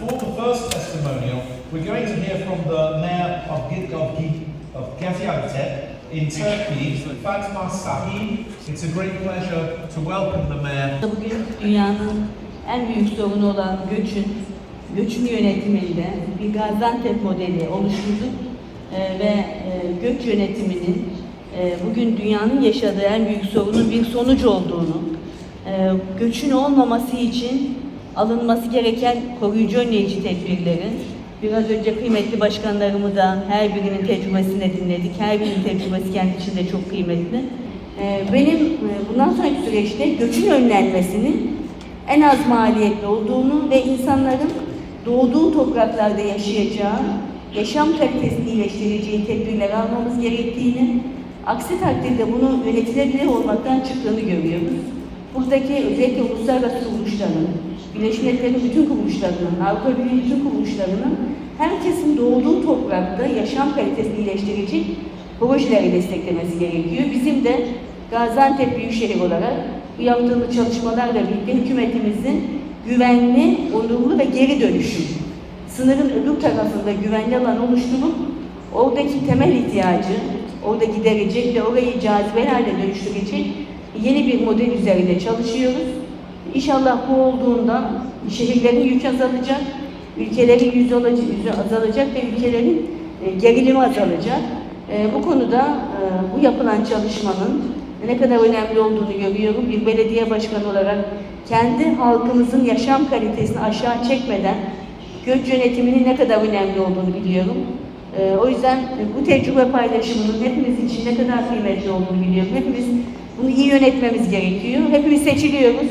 For the first testimonial, we're going to hear from the mayor of, Gi- of, Gaziantep in Turkey, Fatma Sahi. It's a great pleasure to welcome the mayor. Bugün dünyanın en büyük sorunu olan göçün, göçün yönetiminde bir Gaziantep modeli oluşturduk Ee, ve e, göç yönetiminin e, bugün dünyanın yaşadığı en büyük sorunun bir sonuç olduğunu, e, göçün olmaması için alınması gereken koruyucu önleyici tedbirlerin biraz önce kıymetli başkanlarımızdan her birinin tecrübesini dinledik. Her birinin tecrübesi kendi içinde çok kıymetli. Ee, Benim e, bundan sonraki süreçte göçün önlenmesinin en az maliyetli olduğunu ve insanların doğduğu topraklarda yaşayacağı, yaşam kalitesini iyileştireceği tedbirler almamız gerektiğini, aksi takdirde bunun yönetilebilir olmaktan çıktığını görüyoruz. Buradaki özellikle uluslararası kuruluşların, Birleşmiş Milletler'in bütün kuruluşlarının, Avrupa Birliği bütün kuruluşlarının herkesin doğduğu toprakta yaşam kalitesini iyileştirecek projeleri desteklemesi gerekiyor. Bizim de Gaziantep Büyükşehir olarak bu yaptığımız çalışmalarla birlikte hükümetimizin güvenli, onurlu ve geri dönüşüm, sınırın öbür tarafında güvenli alan oluşturup oradaki temel ihtiyacı orada giderecek ve orayı cazibeli hale dönüştürecek yeni bir model üzerinde çalışıyoruz. İnşallah bu olduğunda şehirlerin yükü azalacak, ülkelerin yüzü azalacak ve ülkelerin e, gerilimi azalacak. E, Bu konuda e, bu yapılan çalışmanın ne kadar önemli olduğunu görüyorum. Bir belediye başkanı olarak kendi halkımızın yaşam kalitesini aşağı çekmeden göç yönetiminin ne kadar önemli olduğunu biliyorum. O yüzden bu tecrübe paylaşımının hepimiz için ne kadar kıymetli olduğunu biliyorum. Hepimiz bunu iyi yönetmemiz gerekiyor. Hepimiz seçiliyoruz.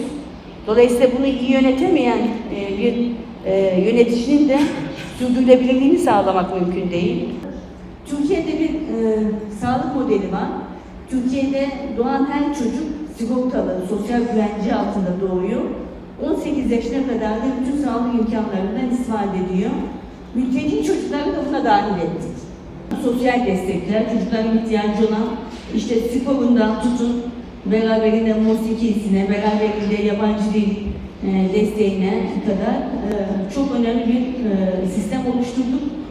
Dolayısıyla bunu iyi yönetemeyen e, bir e, yöneticinin de sürdürülebilirliğini sağlamak mümkün değil. Türkiye'de bir e, sağlık modeli var. Türkiye'de doğan her çocuk sigortalı, sosyal güvence altında doğuyor. 18 yaşına kadar da bütün sağlık imkanlarından istifade ediyor. Mülteci çocukları da buna dahil ettik. Sosyal destekler, çocukların ihtiyacı olan işte sporundan tutun, beraberinde musikisine, beraberinde yabancı dil e, desteğine kadar e, çok önemli bir e, sistem oluşturduk.